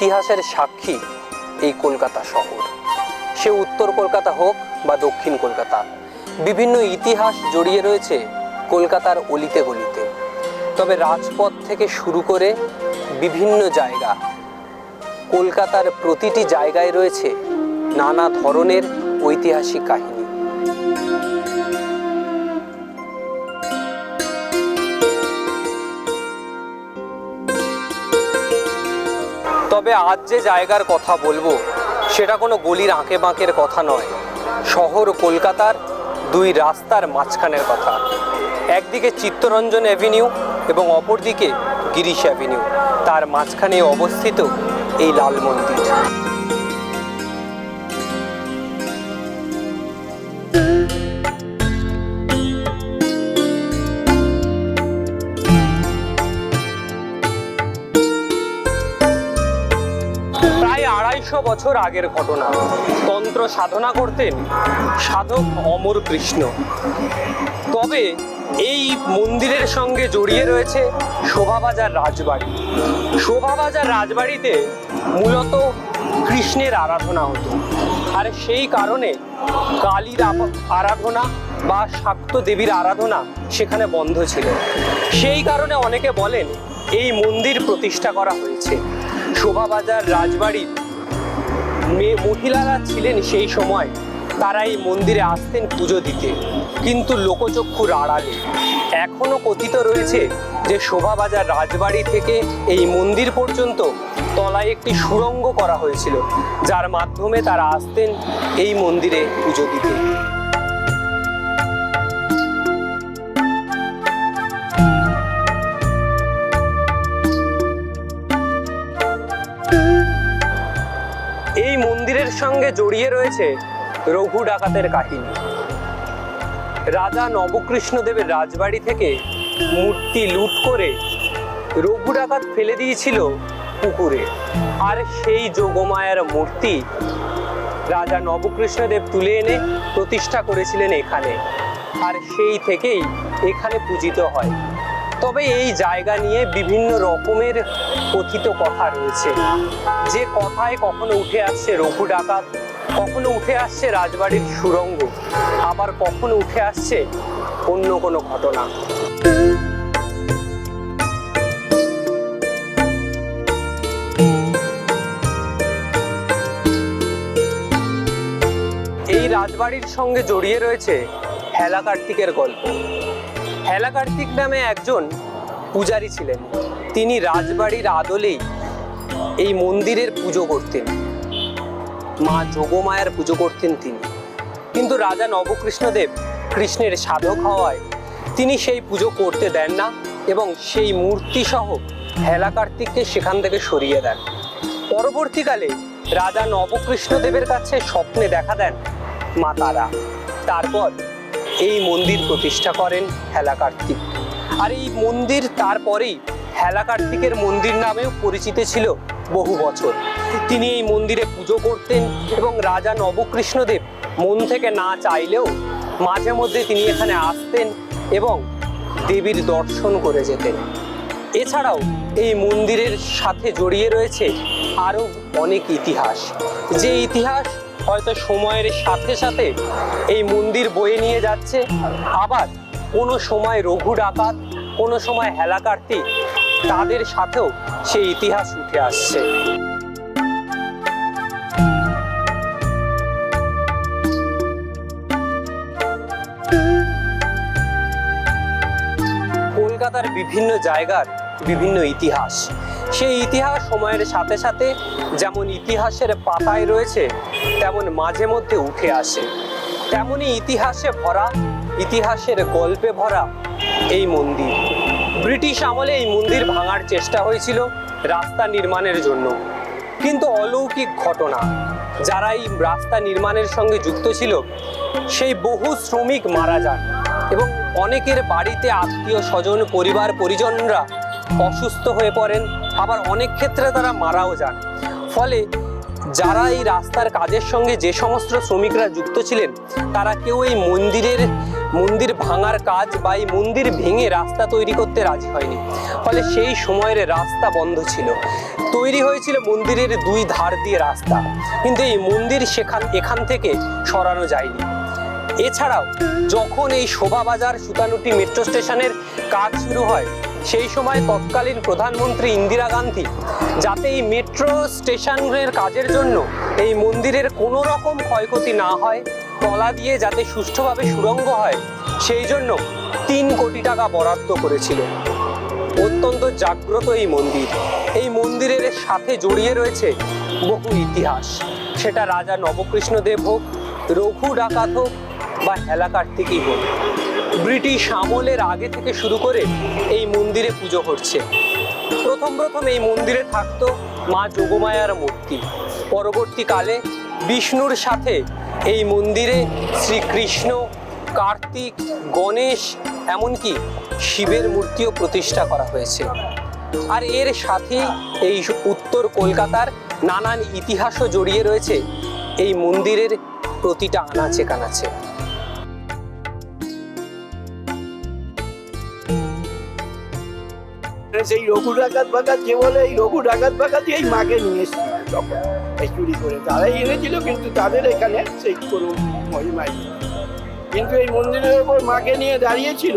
ইতিহাসের সাক্ষী এই কলকাতা শহর। সে উত্তর কলকাতা হোক বা দক্ষিণ কলকাতা, বিভিন্ন ইতিহাস জড়িয়ে রয়েছে কলকাতার অলিতে গলিতে। তবে রাজপথ থেকে শুরু করে বিভিন্ন জায়গা, কলকাতার প্রতিটি জায়গায় রয়েছে নানা ধরনের ঐতিহাসিক কাহিনী। তবে আজ যে জায়গার কথা বলব, সেটা কোনো গলির আঁকে বাঁকের কথা নয়। শহর কলকাতার দুই রাস্তার মাঝখানের কথা। একদিকে চিত্তরঞ্জন অ্যাভিনিউ এবং অপরদিকে গিরিশ অ্যাভিনিউ তার মাঝখানে অবস্থিত এই লাল মন্দির। আড়াইশো বছর আগের ঘটনা। তন্ত্র সাধনা করতেন সাধক অমর কৃষ্ণ। তবে এই মন্দিরের সঙ্গে জড়িয়ে রয়েছে শোভাবাজার রাজবাড়ি। শোভাবাজার রাজবাড়িতে মূলত কৃষ্ণের আরাধনা হতো। আর সেই কারণে কালীর আরাধনা বা শাক্ত দেবীর আরাধনা সেখানে বন্ধ ছিল। সেই কারণে অনেকে বলেন এই মন্দির প্রতিষ্ঠা করা হয়েছে। শোভাবাজার রাজবাড়ির মেয়ে মহিলারা ছিলেন সেই সময় তারা এই মন্দিরে আসতেন পুজো দিতে। কিন্তু লোকচক্ষুর আড়ালে এখনও কথিত রয়েছে যে শোভাবাজার রাজবাড়ি থেকে এই মন্দির পর্যন্ত তলায় একটি সুরঙ্গ করা হয়েছিল, যার মাধ্যমে তারা আসতেন এই মন্দিরে পুজো দিতে। সঙ্গে জড়িয়ে রয়েছে রঘু ডাকাতের কাহিনী। রাজা নবকৃষ্ণদেবের রাজবাড়ি থেকে মূর্তি লুট করে রঘু ডাকাত ফেলে দিয়েছিল পুকুরে। আর সেই যোগমায়ার মূর্তি রাজা নবকৃষ্ণদেব তুলে এনে প্রতিষ্ঠা করেছিলেন এখানে। আর সেই থেকেই এখানে পূজিত হয়। তবে এই জায়গা নিয়ে বিভিন্ন রকমের কথিত কথা রয়েছে। যে কথায় কখনো উঠে আসছে রঘু ডাকাত, কখনো উঠে আসছে রাজবাড়ির সুরঙ্গ, আবার কখনো উঠে আসছে অন্য কোনো ঘটনা। এই রাজবাড়ির সঙ্গে জড়িয়ে রয়েছে হেলা কার্তিকের গল্প। হেলা কার্তিক নামে একজন পূজারী ছিলেন। তিনি রাজবাড়ির আদলেই এই মন্দিরের পুজো করতেন। মা যোগমায়ার পুজো করতেন তিনি। কিন্তু রাজা নবকৃষ্ণদেব কৃষ্ণের সাধক হওয়ায় তিনি সেই পুজো করতে দেন না এবং সেই মূর্তি সহ হেলা কার্তিককে সেখান থেকে সরিয়ে দেন। পরবর্তীকালে রাজা নবকৃষ্ণদেবের কাছে স্বপ্নে দেখা দেন মা তারা। তারপর এই মন্দির প্রতিষ্ঠা করেন হেলা কার্তিক। আর এই মন্দির তারপরেই হেলা কার্তিকের মন্দির নামেও পরিচিত ছিল বহু বছর। তিনি এই মন্দিরে পুজো করতেন এবং রাজা নবকৃষ্ণদেব মন থেকে না চাইলেও মাঝে মধ্যে তিনি এখানে আসতেন এবং দেবীর দর্শন করে যেতেন। এছাড়াও এই মন্দিরের সাথে জড়িয়ে রয়েছে আরও অনেক ইতিহাস। যে ইতিহাস হয়তো সময়ের সাথে সাথে এই মন্দির বয়ে নিয়ে যাচ্ছে। আবার কোনো সময় রঘু ডাকাত, কোনো সময় হেলা কার্তিক তাদের সাথেও সেই ইতিহাস উঠে আসছে। কলকাতার বিভিন্ন জায়গার বিভিন্ন ইতিহাস। সেই ইতিহাস সময়ের সাথে সাথে যেমন ইতিহাসের পাতায় রয়েছে, তেমন মাঝে মধ্যে উঠে আসে। তেমনি ইতিহাসে ভরা, ইতিহাসের গল্পে ভরা এই মন্দির। ব্রিটিশ আমলে এই মন্দির ভাঙার চেষ্টা হয়েছিল রাস্তা নির্মাণের জন্য। কিন্তু অলৌকিক ঘটনা যারা এই রাস্তা নির্মাণের সঙ্গে যুক্ত ছিল, সেই বহু শ্রমিক মারা যান এবং অনেকের বাড়িতে আত্মীয় স্বজন পরিবার পরিজনরা অসুস্থ হয়ে পড়েন, আবার অনেক ক্ষেত্রে তারা মারাও যান। ফলে যারা এই রাস্তার কাজের সঙ্গে যে সমস্ত শ্রমিকরা যুক্ত ছিলেন, তারা কেউ এই মন্দিরের, মন্দির ভাঙার কাজ বা এই মন্দির ভেঙে রাস্তা তৈরি করতে রাজি হয়নি। ফলে সেই সময়ের রাস্তা বন্ধ ছিল। তৈরি হয়েছিল মন্দিরের দুই ধার দিয়ে রাস্তা। কিন্তু এই মন্দির সেখান, এখান থেকে সরানো যায়নি। এছাড়াও যখন এই শোভাবাজার সুতানুটি মেট্রো স্টেশনের কাজ শুরু হয় সেই সময় তৎকালীন প্রধানমন্ত্রী ইন্দিরা গান্ধী যাতে এই মেট্রো স্টেশনের কাজের জন্য এই মন্দিরের কোনো রকম ক্ষয়ক্ষতি না হয় তলা দিয়ে যাতে সুষ্ঠুভাবে সুরঙ্গ হয়, সেই জন্য তিন কোটি টাকা বরাদ্দ করেছিল। অত্যন্ত জাগ্রত এই মন্দির। এই মন্দিরের সাথে জড়িয়ে রয়েছে বহু ইতিহাস। সেটা রাজা নবকৃষ্ণদেব হোক, রঘু ডাকাত হোক বা হেলা কার্তিকই হোক। ব্রিটিশ আমলের আগে থেকে শুরু করে এই মন্দিরে পুজো করছে প্রথম প্রথম এই মন্দিরে থাকতো মা যোগমায়ার মূর্তি। পরবর্তীকালে বিষ্ণুর সাথে এই মন্দিরে শ্রীকৃষ্ণ, কার্তিক, গণেশ, এমনকি শিবের মূর্তিও প্রতিষ্ঠা করা হয়েছে। আর এর সাথেই এই উত্তর কলকাতার নানান ইতিহাসও জড়িয়ে রয়েছে। এই মন্দিরের প্রতিটা আনাচে কানাচে। সেই রঘু ডাকাত বাকাত যে বলে, এই রঘু ডাকাত বাকাতই এই মাকে নিয়ে এসেছিল তখন। এই চুরি করে তারাই এনেছিল, কিন্তু তাদের এখানে সেই কোনো মহিমাই কিন্তু এই মন্দিরের ওপর মাকে নিয়ে দাঁড়িয়েছিল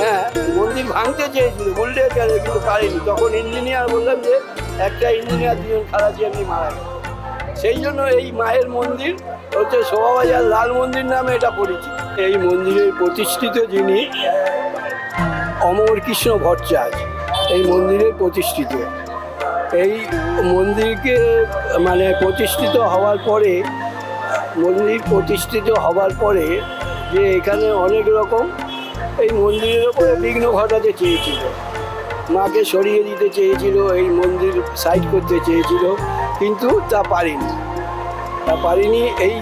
হ্যাঁ মন্দির ভাঙতে চেয়েছিল বললে কিন্তু পারেনি। তখন ইঞ্জিনিয়ার বললাম যে, একটা ইঞ্জিনিয়ার দুজন খারাপ এমনি মারা গেল সেই জন্য এই মায়ের মন্দির হচ্ছে শোভাবাজার লাল মন্দির নামে এটা পরিচিত। এই মন্দিরের প্রতিষ্ঠিত যিনি অমর কৃষ্ণ ভট্টাচার্য। এই মন্দিরে প্রতিষ্ঠিত। এই মন্দিরকে মানে প্রতিষ্ঠিত হওয়ার পরে, মন্দির প্রতিষ্ঠিত হওয়ার পরে যে এখানে অনেক রকম এই মন্দিরের ওপরে বিঘ্ন ঘটাতে চেয়েছিল। মাকে সরিয়ে দিতে চেয়েছিল, এই মন্দির সাইড করতে চেয়েছিল, কিন্তু তা পারেনি। তা পারেনি, এই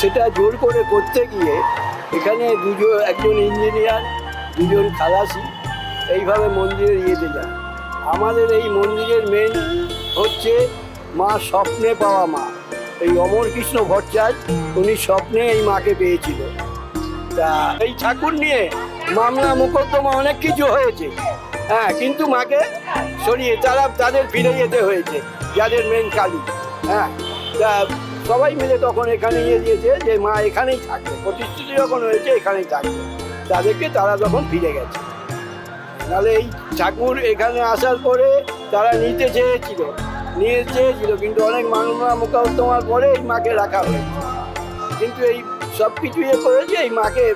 সেটা জোর করে করতে গিয়ে এখানে দুজন, একজন ইঞ্জিনিয়ার দুজন খালাসি এইভাবে মন্দিরের ইয়েতে যায় আমাদের এই মন্দিরের মেন হচ্ছে মা স্বপ্নে পাওয়া মা। এই অমর কৃষ্ণ ভট্টাচার্য, উনি স্বপ্নে এই মাকে পেয়েছিল। তা এই ঠাকুর নিয়ে মামলা মোকদ্দমা অনেক কিছু হয়েছে। হ্যাঁ কিন্তু মাকে সরিয়ে তারা তাদের ফিরে যেতে হয়েছে, যাদের মেন কালী। হ্যাঁ তা সবাই মিলে তখন এখানে ইয়ে দিয়েছে যে মা এখানেই থাকবে। প্রতিষ্ঠিত যখন হয়েছে এখানেই থাকবে। তাদেরকে তারা তখন ফিরে গেছে। নাহলে এই ঠাকুর এখানে আসার পরে তারা নিতে চেয়েছিল, নিয়ে চেয়েছিল, কিন্তু অনেক মামলা মোকদ্দমার পরে এই মাকে রাখা হয়েছে। কিন্তু এই সব কিছু ইয়ে করেছে, এই মাকে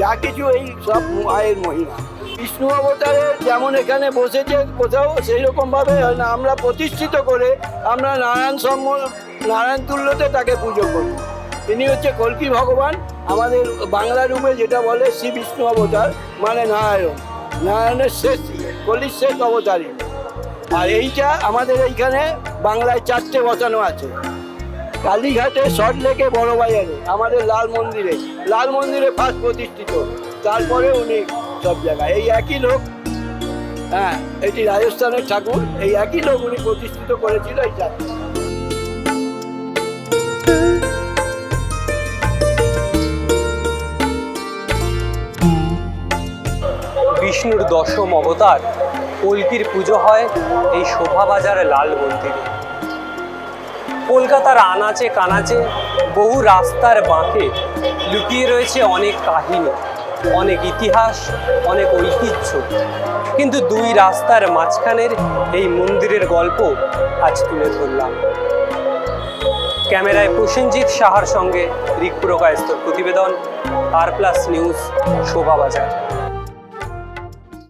যা কিছু এই সব মায়ের মহিমা। বিষ্ণু অবতারে যেমন এখানে বসেছে, কোথাও সেই রকমভাবে না। আমরা প্রতিষ্ঠিত করে আমরা নারায়ণ সম্ম, নারায়ণ তুল্যতে তাকে পুজো করি। তিনি হচ্ছে কল্কি ভগবান। আমাদের বাংলা রূপে যেটা বলে শ্রী বিষ্ণু অবতার মানে নারায়ণ। নারায়ণের শেষ, কলির শেষ অবতারী আর এইটা আমাদের এইখানে বাংলায় চারটে বসানো আছে। কালীঘাটে শর্ট লেকে বড় বাজারে আমাদের লাল মন্দিরে। লাল মন্দিরে ফার্স্ট প্রতিষ্ঠিত। তারপরে উনি সব জায়গায়। এই একই লোক হ্যাঁ এটি রাজস্থানের ঠাকুর। এই একই লোক উনি প্রতিষ্ঠিত করেছিল এই ঠাকুর বিষ্ণুর দশম অবতার কল্কির পুজো হয় এই শোভাবাজার লাল মন্দিরে। কলকাতার আনাচে কানাচে বহু রাস্তার বাঁকে লুকিয়ে রয়েছে অনেক কাহিনী, অনেক ইতিহাস, অনেক ঐতিহ্য। কিন্তু দুই রাস্তার মাঝখানের এই মন্দিরের গল্প আজ তুলে ধরলাম। ক্যামেরায় প্রসেনজিৎ সাহার সঙ্গে রিক প্রকাশতর প্রতিবেদন আর প্লাস নিউজ শোভাবাজার।